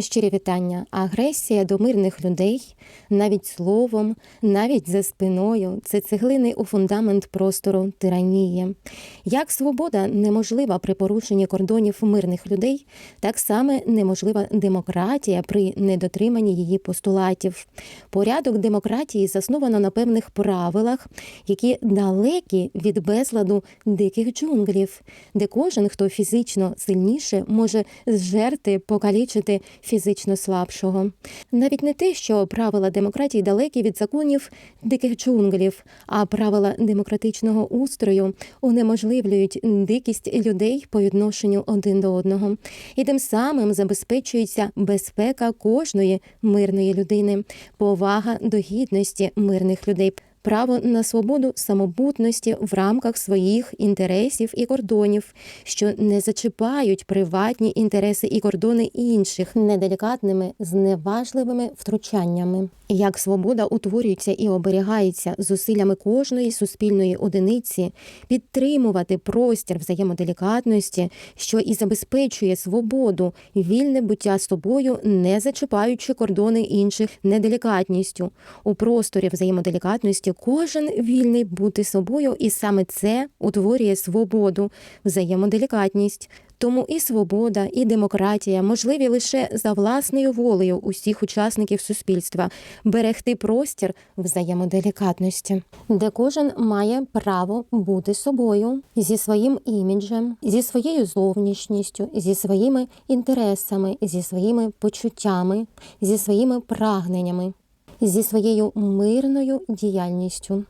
Щирі вітання. Агресія до мирних людей, навіть словом, навіть за спиною це цеглини у фундамент простору тиранії. Як свобода неможлива при порушенні кордонів мирних людей, так само неможлива демократія при недотриманні її постулатів. Порядок демократії засновано на певних правилах, які далекі від безладу диких джунглів, де кожен, хто фізично сильніше, може зжерти, покалічити фізично слабшого. Навіть не те, що правила демократії далекі від законів диких джунглів, а правила демократичного устрою унеможливлюють дикість людей по відношенню один до одного, і тим самим забезпечується безпека кожної мирної людини, повага до гідності мирних людей. Право на свободу самобутності в рамках своїх інтересів і кордонів, що не зачіпають приватні інтереси і кордони інших неделікатними, зневажливими втручаннями. Як свобода утворюється і оберігається зусиллями кожної суспільної одиниці, підтримувати простір взаємоделікатності, що і забезпечує свободу, вільне буття собою, не зачіпаючи кордони інших неделікатністю. У просторі взаємоделікатності кожен вільний бути собою, і саме це утворює свободу, взаємоделікатність. Тому і свобода, і демократія можливі лише за власною волею усіх учасників суспільства берегти простір взаємоделікатності, де кожен має право бути собою зі своїм іміджем, зі своєю зовнішністю, зі своїми інтересами, зі своїми почуттями, зі своїми прагненнями, зі своєю мирною діяльністю.